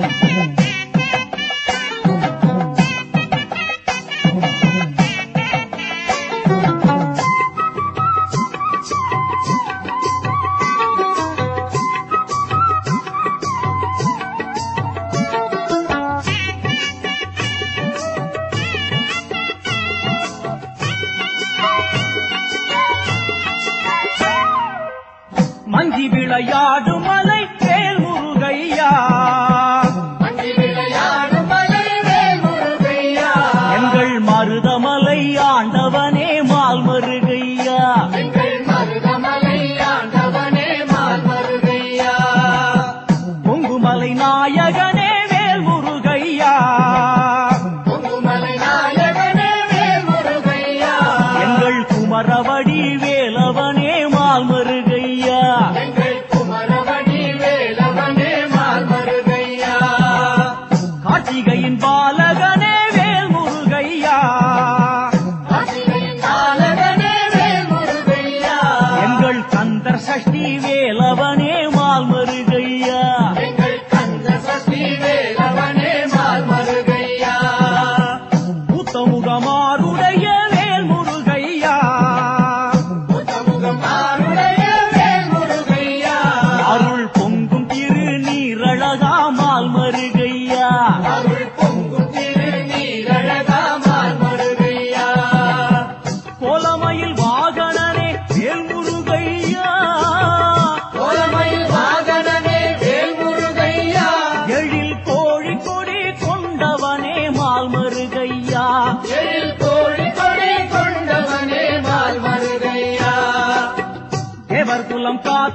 Thank you.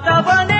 குலம்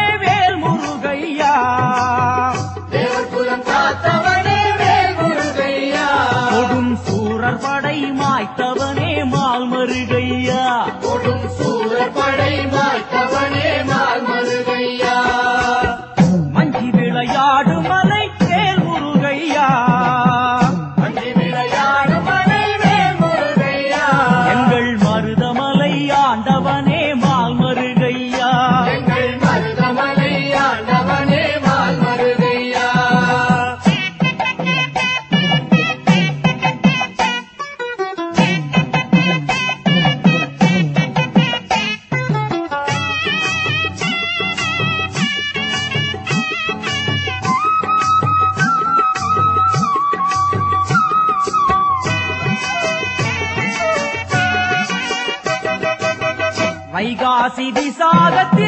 வைகாசி விசாகத்திலே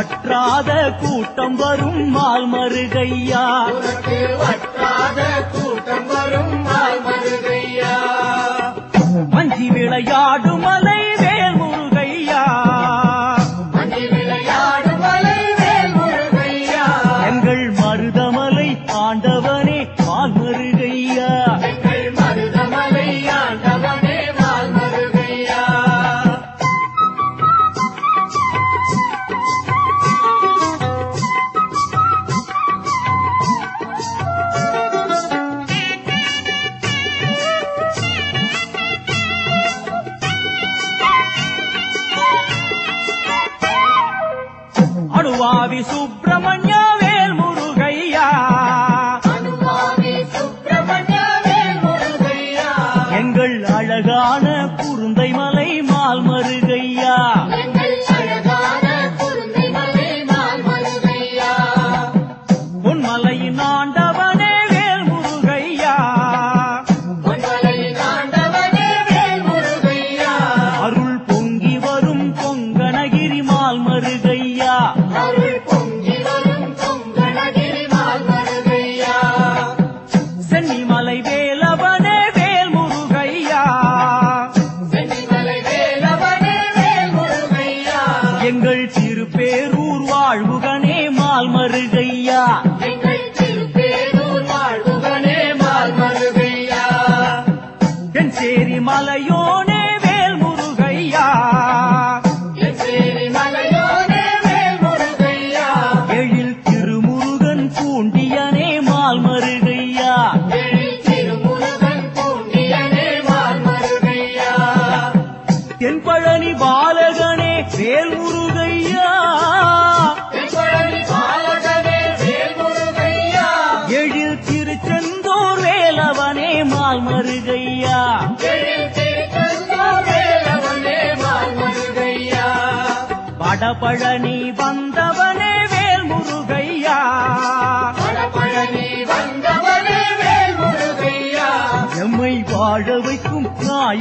வற்றாத கூட்டம் வரும் மால்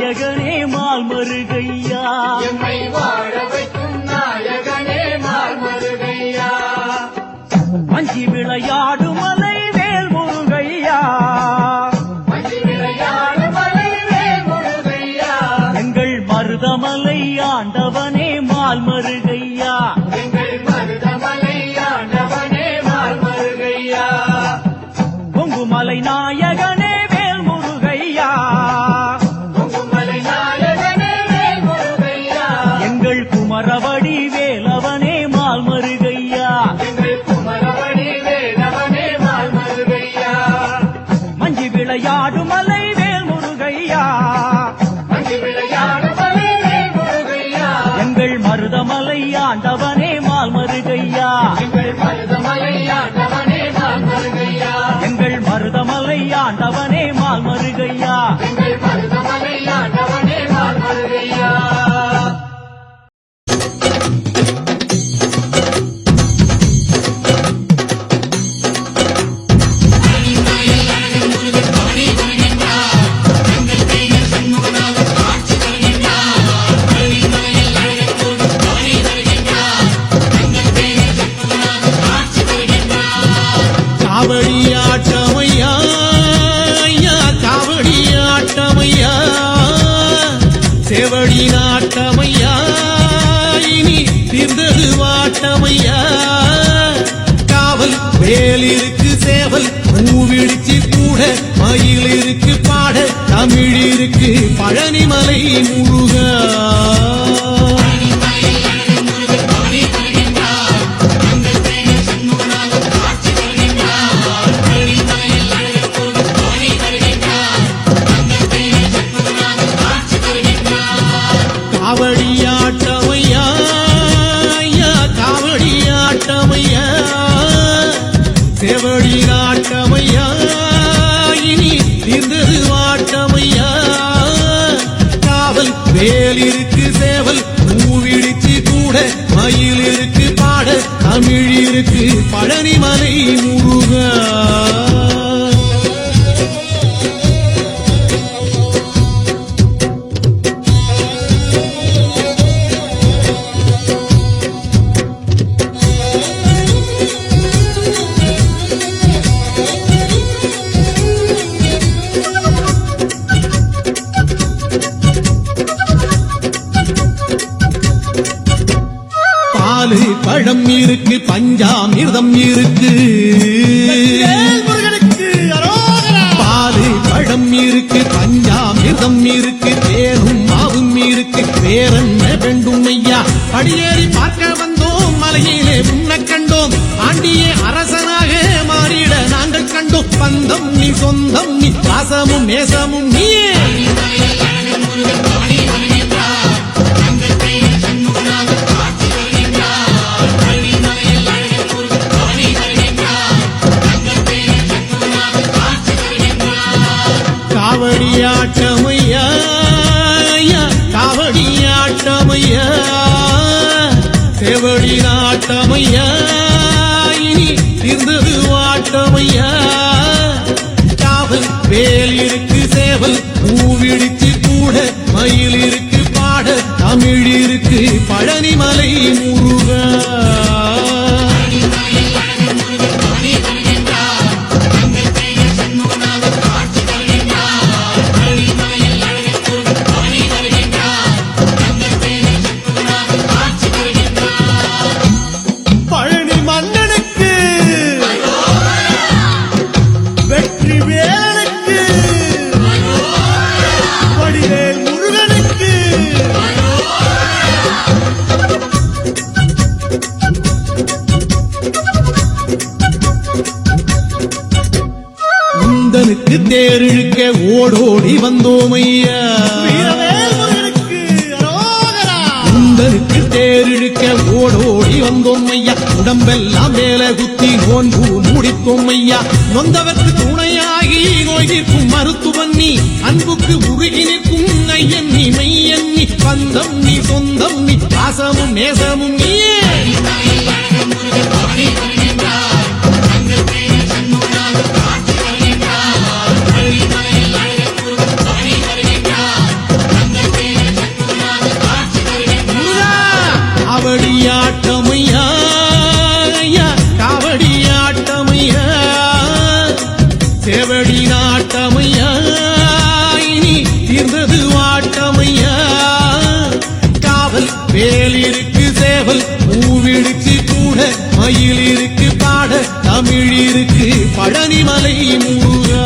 நாயகனே மால்மருகையா. எம்மை வாழ வைக்கும் நாயகனே மால்மருகையா. மஞ்சி விளையாடும் மலை வேல் முருகையா எங்கள் மருதமலை ஆண்டவனே மால்மருகை. அமிர்தம் இருக்கு. பாலு பழம் இருக்கு பஞ்சாமிர்தம் இருக்கு தேரும் மாவும் இருக்கு பேரன்ன வேண்டும் ஐயா. படியேறி பார்க்க வந்தோம் மலையிலே உன்னை கண்டோம். ஆண்டியே அரசனாக மாறிட நாங்கள் கண்டோம். பந்தம் நீ சொந்தம் நீ பாசமும் நேசமும் நீயே. தமிழிற்கு பாட தமிழிற்கு பழனிமலை முருகா. நொந்தவர்க்கு துணையாகி நோய்கிற்கும் மருத்துவன் நீ. அன்புக்கு உருகி நிற்கும் ஐயன் நீ மையன் நீ பந்தம் நீ சொந்தம் நீ பாசமும் நேசமும் நீ இருக்கு. பழனிமலை முருகா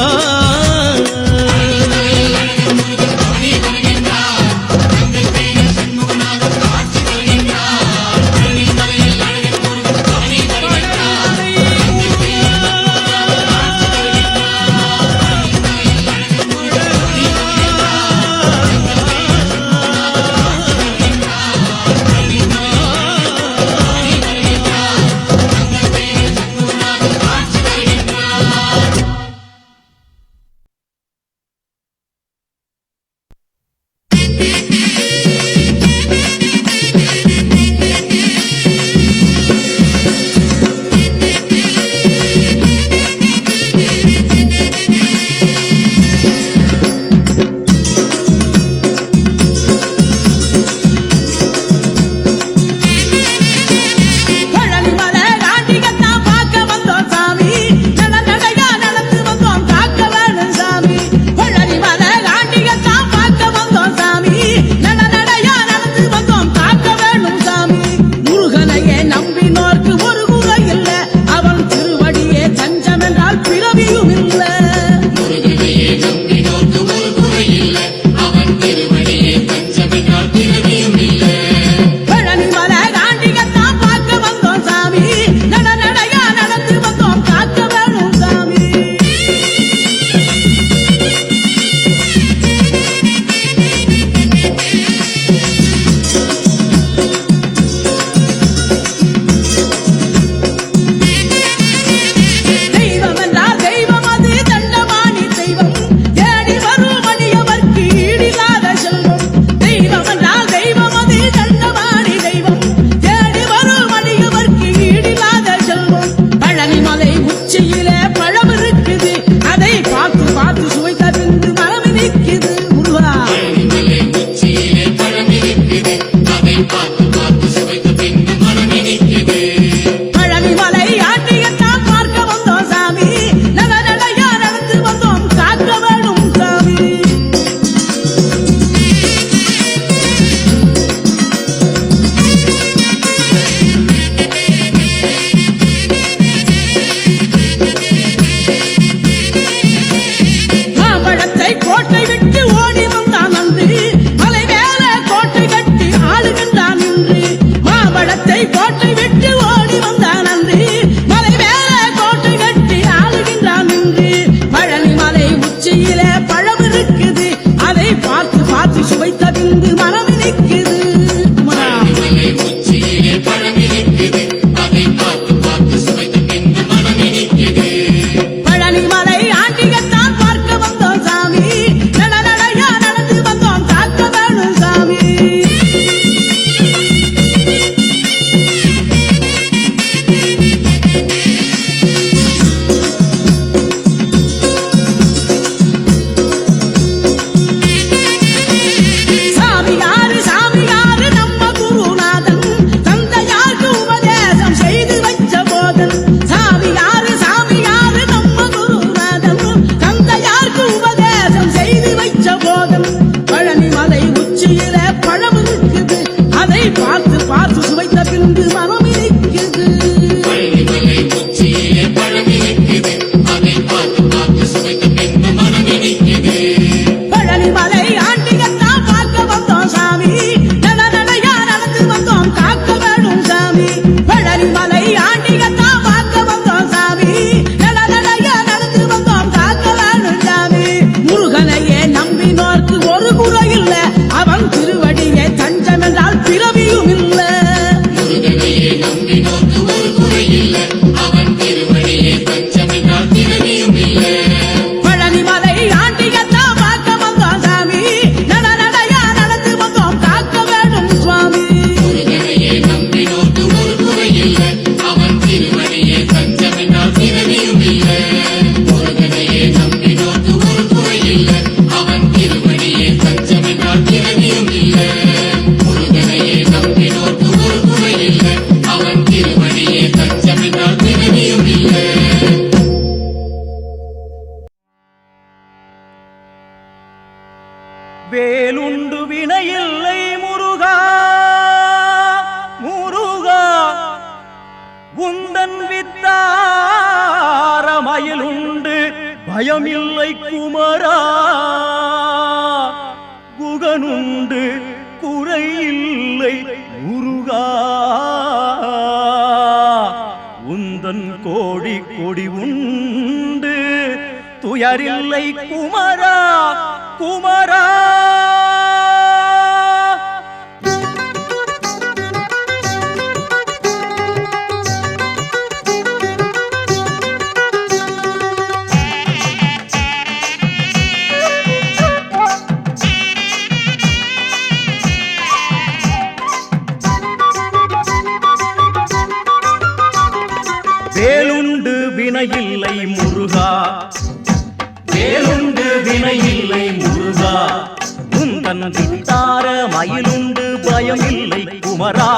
சித்தார வித்தார மயிலுண்டு பயமில்லை குமரா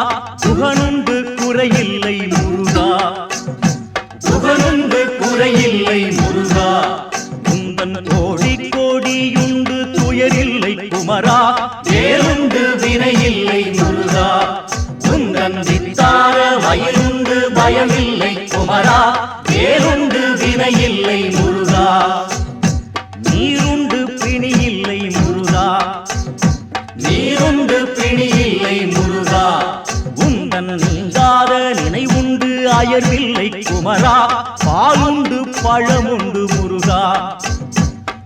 புகனுண்டு குறையில்லை முருகா. புகனுண்டு குறையில்லை முருகா. உந்தன் கோடி கோடியுண்டு துயரில்லை குமரா. வேறுண்டு வினையில்லை முருகா. உந்தன் சித்தார மயிலுண்டு பயமில்லை குமரா. வேறுண்டு வினையில்லை முருகா. முருகா. உந்தன் நீங்காத நினைவுண்டு அயர்வில்லை குமரா. பாலுண்டு பழமுண்டு முருகா.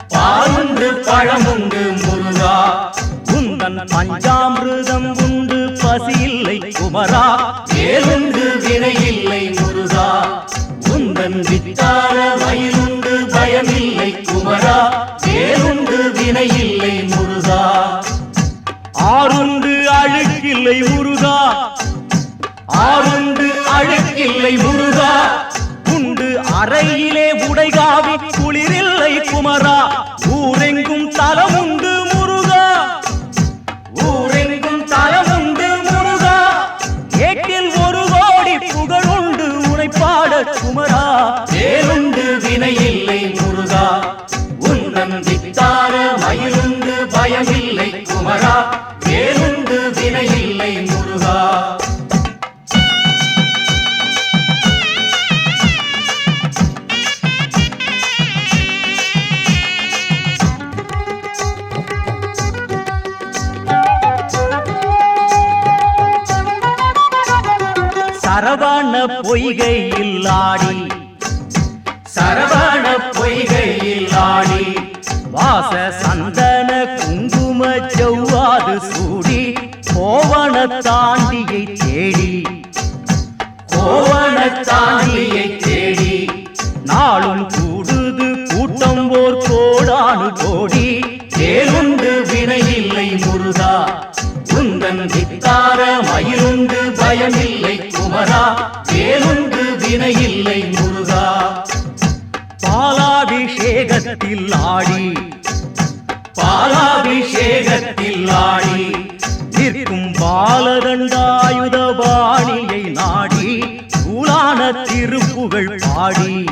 பாலுண்டு பழமுண்டு முருகா. உந்தன் பஞ்சாமிருதம் உண்டு பசி இல்லை குமரா. வேலுண்டு வினையில்லை முருகா. உந்தன் வித்தார வயலுண்டு பயமில்லை குமரா. வேலுண்டு வினையில்லை முருகா. ஆறுண்டு அழு அழுக்கில்லை முருகா. ஆறுண்டு அழுக்கில்லை முருகா. உண்டு அறையிலே உடைகாவி குளிரில்லை குமரா. ஊரெங்கும் தலமுண்டு முருகா. ஊரெங்கும் தலமுண்டு முருகா. ஏட்டில் ஒரு கோடி புகழுண்டு உனைப்பாட குமரா. வேலுண்டு வினையில்லை முருகா. உந்தன் வித்தார மயிலுண்டு பயமில்லை குமரா. வேலுண்டு பொய்கையில் ஆடி. சரவண பொய்கையில் ஆடி. வாச சந்தன குங்கும செவ்வாது சூடி. கோவண தாண்டியை தேடி. கோவண தாண்டி வேலுண்டு வினையில்லை முருகா. பாலாபிஷேகத்தில் ஆடி. பாலாபிஷேகத்தில் ஆடி. நிற்கும் பாலதண்டாயுத பாணியை நாடி. நூலான திருப்புகழ் பாடி.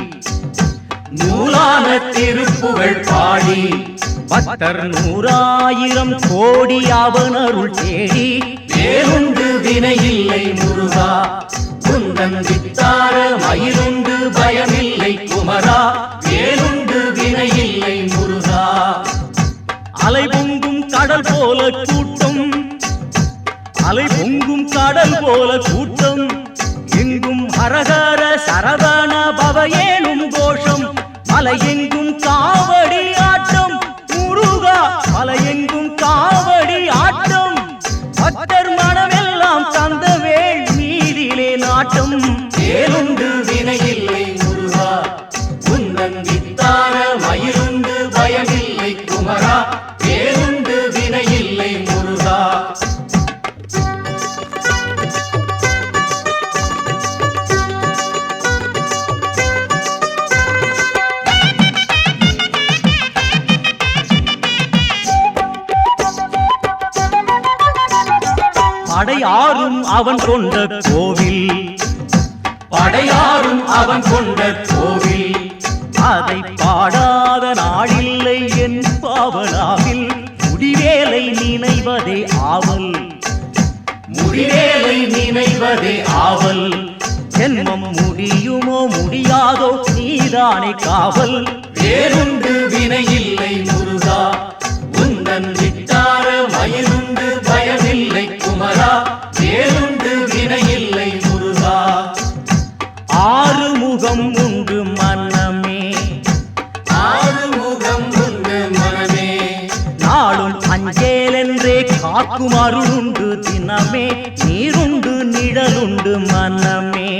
நூலான திருப்புகழ் பாடி. பக்தர் நூறாயிரம் கோடி அவனருள் தேடி. வேலுண்டு வினையில்லை முருகா. குந்தன் வித்தார மயிருண்டு பயமில்லை குமரா. வேலுண்டு வினையில்லை முருகா. அலை பொங்கும் கடல் போல கூட்டம். அலை பொங்கும் கடல் போல கூட்டம். எங்கும் ஹரஹர சரதான பவ பவயேனும் கோஷம். மலையெங்கும் முடியாதோ நீதானே காவல். வேறுண்டு வினையில்லை முருகா. உந்தன் விட்டார மயிருண்டு பயமில்லை குமரா. வேறுண்டு வினையில்லை முருகா. ஆறு முகம் உண்டு மனமே ஆறு முகம் உண்டு மனமே. நாளும் அஞ்சேலென்றே காக்கும் அருளுண்டு தினமே. நீருண்டு நிழலுண்டு மனமே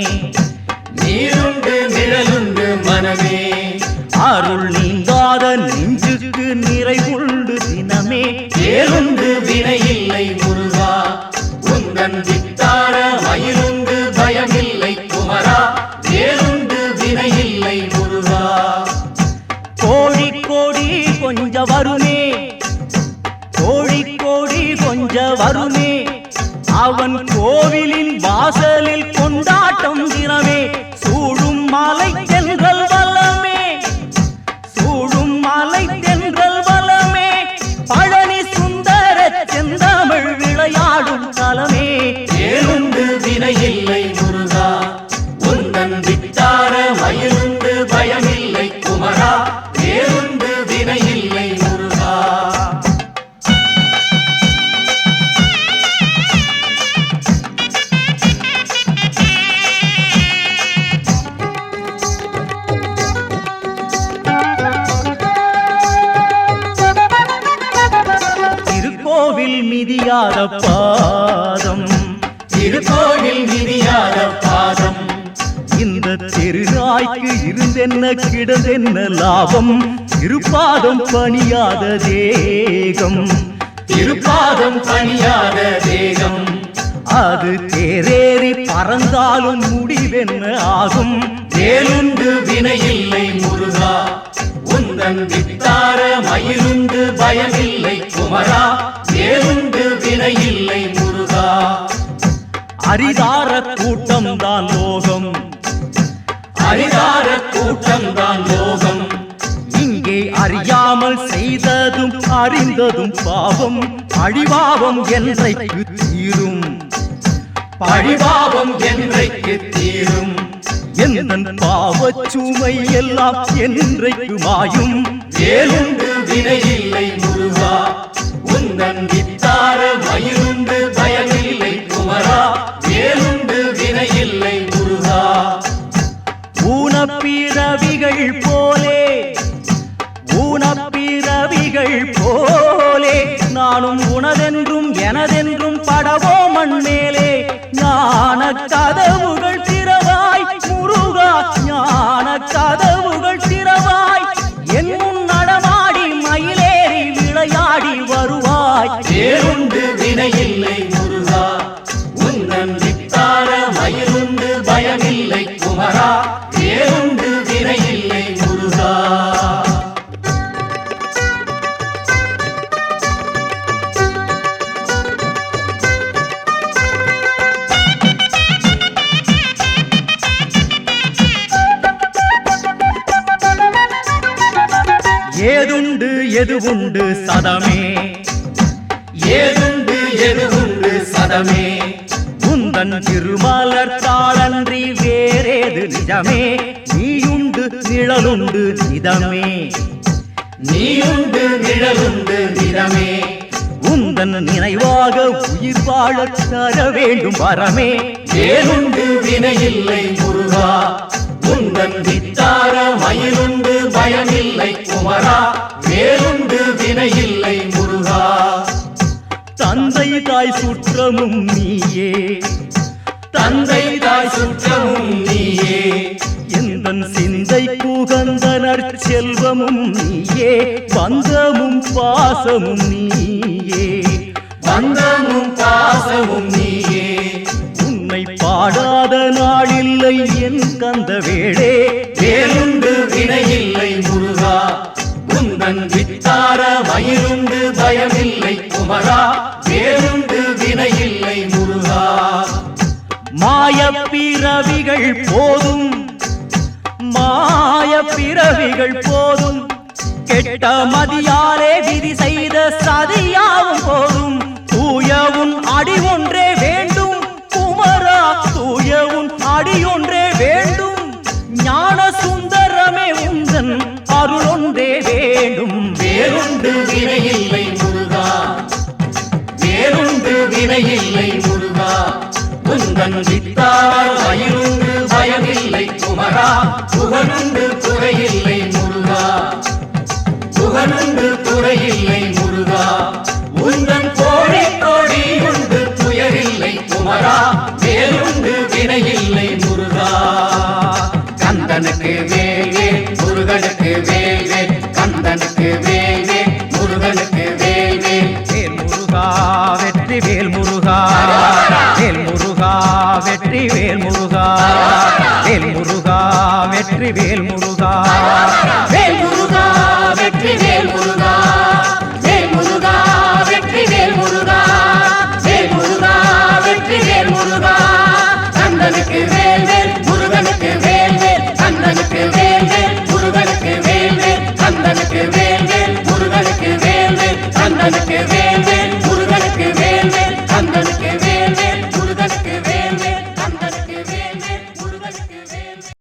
நீருண்டு நிழலுண்டு மனமே. அருள் நீங்காத நெஞ்சுக்கு நிறைவுண்டு தினமே ஏழுண்டு வினையில்லை முருகா. உந்தன் வித்தார மயிலுண்டு பயமில்லை குமரா. ஏழுண்டு வினையில்லை முருகா. கோடி கோடி கொஞ்ச வருமே. கோடி கோடி கொஞ்ச வருமே. அவன் கோவிலின் வாசலில் கொண்டாட்டம் மிதியாத பாதம். திருக்கோவில் மிதியாத பாதம். இந்த தெருநாய்க்கு இருந்தென்ன கிடந்தென்ன லாபம்? திருப்பாதம் பணியாத தேகம். திருப்பாதம் பணியாத தேகம். அது தேரேறி பறந்தாலும் முடிவென்ன ஆகும்? வேலுண்டு வினையில்லை முருகா. உந்தன் வித்தார மயிருண்டு பயமில்லை குமரா. வேலுண்டு வினையில்லை முருகா. அரிதார கூட்டம் தான் லோகம். அரிதார கூட்டம் தான் லோகம். இங்கே அறியாமல் செய்ததும் அறிந்ததும் பாவம். அழிவாவம் என்றைக்கு தீரும்? பழிபாவம் என்றைக்கு தீரும்? எந்த பாவச் சுமை எல்லாம் என்றைக்கு மாயும்? வேலுண்டு வினையில்லை முருகா. உந்தன் வித்தார மயிருண்டு பயமில்லை குமரா வேலுண்டு வினையில்லை முருகா. ஊனப்பிறவிகள் போலே ஊனப்பிறவிகள் போலே நானும் உனதென்றும் எனதென்றும் படவோ மண் மேலே ஞான கதவு ஏதுண்டு எது உண்டு சதமே? ஏதுண்டு எது உண்டு சதமே? உந்தன் திருமலர் தாளன்றி வேறேது நிஜமே? நீயுண்டு நிழலுண்டு நிதமே. நீயுண்டு நிழலுண்டு நிறமே உந்தன் நினைவாக உயிர் வாழத் தர வேண்டும் வரமே. வேலுண்டு வினையில்லை முருகா. உந்தன் வித்தார மயிலுண்டு பயமில்லை குமரா வேலுண்டு வினையில்லை முருகா. தந்தை தாய் சுற்றமும் நீயே தந்தை தாய் சுற்றமும் நீயே. எந்தன் சிந்தை புகந்த நற்செல்வமும் நீயே பந்தமும் பாசமும் நீயே. பந்தமும் பாசமும் நீயே. பாடாத நாளில்லை என் கந்த வேளே வேலுண்டு வினையில்லை முருகா. உந்தன் வித்தார மயிலுண்டு பயமில்லை குமரா. வேலுண்டு வினையில்லை முருகா. மாய பிறவிகள் போதும். மாய பிறவிகள் போதும். கெட்ட மதியாலே விதி செய்த சதியாவும் போதும். தூயவும் அடி ஒன்றே தூயவும் அடி ஒன்றே வேண்டும். ஞான சுந்தரமே உந்தன் அருள் ஒன்றே வேண்டும். வேலுண்டு வினையில்லை முருகா. வேலுண்டு வினையில்லை முருகா. உந்தன் வித்தார் வயிறுண்டு பயமில்லை குமரா. புகழுண்டு துறையில்லை முருகா. புகழுண்டு குறையில்லை